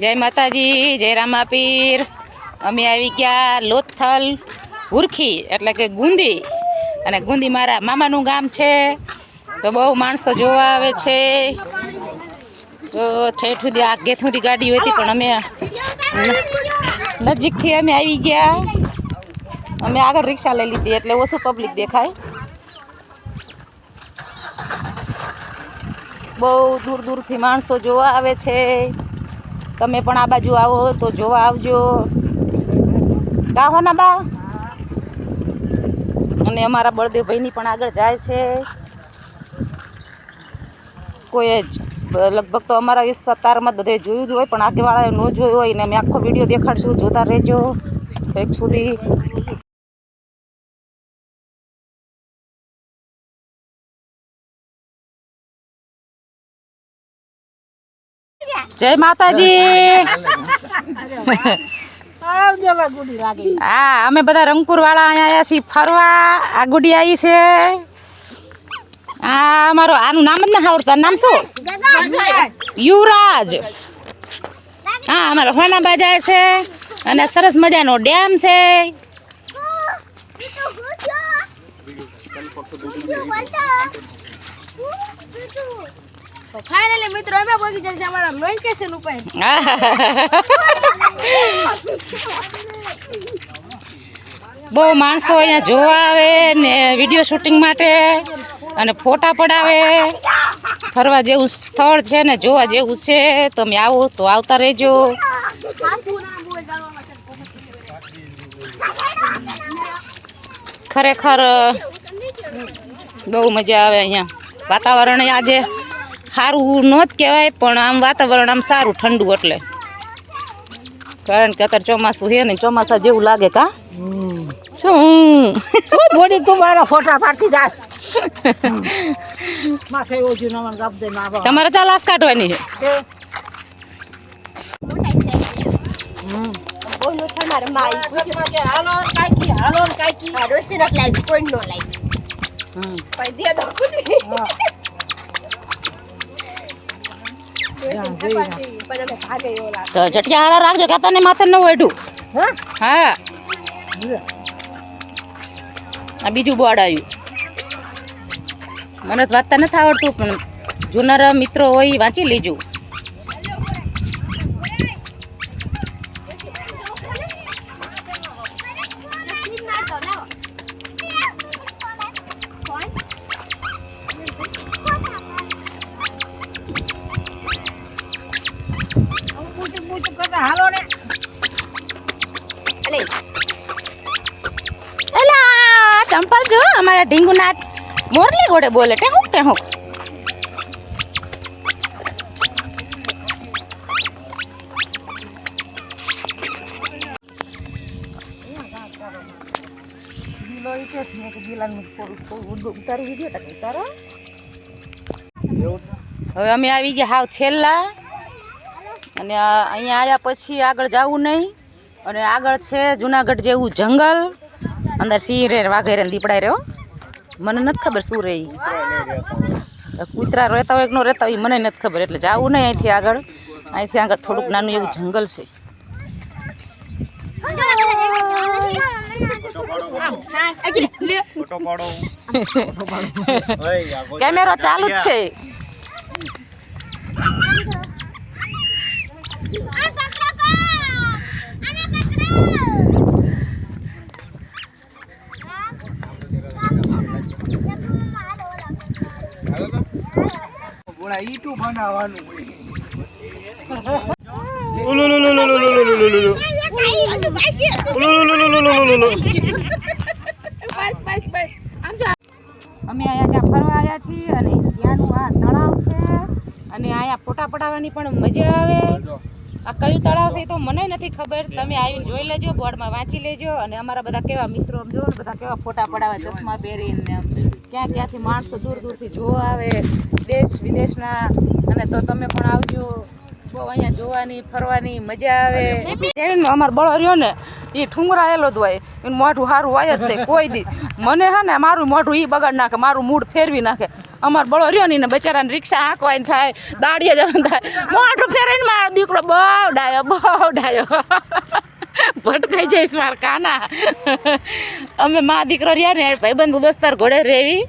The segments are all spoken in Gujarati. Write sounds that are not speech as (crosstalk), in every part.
જય માતાજી, જય રામાપીર. અમે આવી ગયા લોથલ ઉર્ખી, એટલે કે ગુંદી. અને ગુંદી મારા મામાનું ગામ છે. તો બહુ માણસો જોવા આવે છે. તો ઠેઠ સુધી આ ગેટ સુધી ગાડી હતી, પણ અમે નજીકથી અમે આવી ગયા. અમે આગળ રિક્ષા લઈ લીધી, એટલે ઓછું પબ્લિક દેખાય. બહુ દૂર દૂરથી માણસો જોવા આવે છે. તમે પણ આ બાજુ આવો, તો જોવા આવજો. કાહો ના બા. અને અમારા બળદેવભાઈની પણ આગળ જાય છે. કોઈ જ, લગભગ તો અમારા વિસ્તારમાં બધે જોયું જ હોય, પણ આગેવાળાએ ન જોયું હોય ને અમે આખો વીડિયો દેખાડશું, જોતા રહેજો. છેક સુધી. જય માતાજી હા અમે બધા રંગપુર વાળા અહીંયા આવ્યા છીએ ફરવા આ ગુડી આવી છે આ અમારો આનું નામ જ ના આવડતું નામ શું યુવરાજ હા અમારો હોનાબા જાય છે અને સરસ મજાનો ડેમ છે ફાઇનલી મિત્રો, અમે પહોંચી છે અમારા લોકેશન ઉપર. બહુ માણસો અહીંયા જોવા આવે ને વીડિયો શૂટિંગ માટે અને ફોટા પડાવે. ફરવા જેવું સ્થળ છે ને જોવા જેવું છે. તમે આવો તો આવતા રહેજો. ખરેખર, બહુ મજા આવે અહીંયા વાતાવરણ આજે. સારું ન જ કહેવાય પણ આમ વાતાવરણ આમ સારું ઠંડુ એટલે. કારણ કે અત્યારે ચોમાસું છે ને ચોમાસા જેવું લાગે કા? શું? બોડી તું મારા ફોટા પાડતી જાસ. તમારે આસ કાઢવાની છે. હાલો ને હાલો. નથી લાગી કોઈ નો લાગી હમ. પણ દે દો કુદી હા. પણ અમે ભાગે એવો લાગે તો જટિયા હાલા રાખજો કે તને માથે ન વઢું. હા? આ બીજું બોર્ડ આવ્યું. મને તો વાંચતા નથી આવડતું પણ જૂના મિત્રો હોય વાંચી લેજો. આ ઢીંગુના મોરલી ગોડે બોલે ટે હું કે હું? હવે અમે આવી ગયા હાવ છેલ્લા. અને અહીંયા આવ્યા પછી આગળ જવું નહીં. અને આગળ છે જુનાગઢ જેવું જંગલ. અંદર સિંહ રે વાઘે રે દીપડાય રહ્યો. મને નથી ખબર શું રે. કૂતરા રહેતા હોય કે ન રહેતા હોય મને નથી ખબર એટલે જવું નહીં અહીંથી આગળ. અહીંથી આગળ થોડુંક નાનું એવું જંગલ છે. (laughs) કેમેરો ચાલુ જ છે. અમે અહીંયા જ્યાં ફરવા આવ્યા છીએ અને ત્યાંનું આ તળાવ છે. અને અહીંયા ફોટા પડાવવાની પણ મજા આવે. આ કયું તળાવ છે એ તો મને નથી ખબર. તમે આવીને જોઈ લેજો, બોર્ડમાં વાંચી લેજો અને અમારા બધા કેવા મિત્રો આમ બધા કેવા ફોટા પડાવે ચશ્મા પહેરીને આમ. ક્યાં ક્યાંથી માણસો દૂર દૂરથી જોવા આવે, દેશ વિદેશના, અને તો તમે પણ આવજો. બહુ અહીંયા જોવાની, ફરવાની મજા આવે. અમારો બળો રહ્યો ને એ ઠુંગરાયેલો જ હોય. એનું મોઢું સારું હોય જ નહીં કોઈ દી. મને હે ને મારું મોઢું એ બગાડ નાખે, મારું મૂડ ફેરવી નાખે. અમાર બળો રહ્યો ને બચારાને રિક્ષા હાંકવાઈને થાય, દાડીએ જવાનું થાય. મોઢું ફેરાઈને મારો દીકરો બહુ ડાયો બહુ ડાયો. ભટકાઈ જઈશ મારા કાના. અમે મા દીકરો રહ્યા ને, ભાઈબંધ દોસ્તાર ઘોડે રેવી.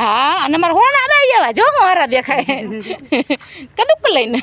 હા, અને મારે હોણ આવે જવા જો મારા દેખાય. કદુક લઈને.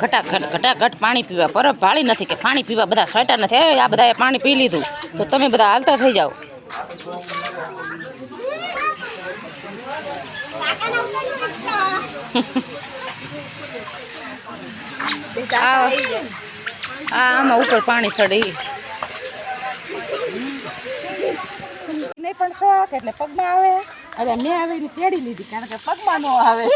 ઘટાઘટ ઘટાઘટ પાણી પીવા. પર ભાળી નથી કે પાણી પીવા. બધા સ્વેટર નથી. આ બધાએ પાણી પી લીધું. તો તમે બધા હાલતા થઈ જાઓ. આમાં ઉપર પાણી નહીં પણ શોખ એટલે પગમાં આવે. એટલે મેં આવી પેડી લીધી કારણ કે પગમાં ન આવે.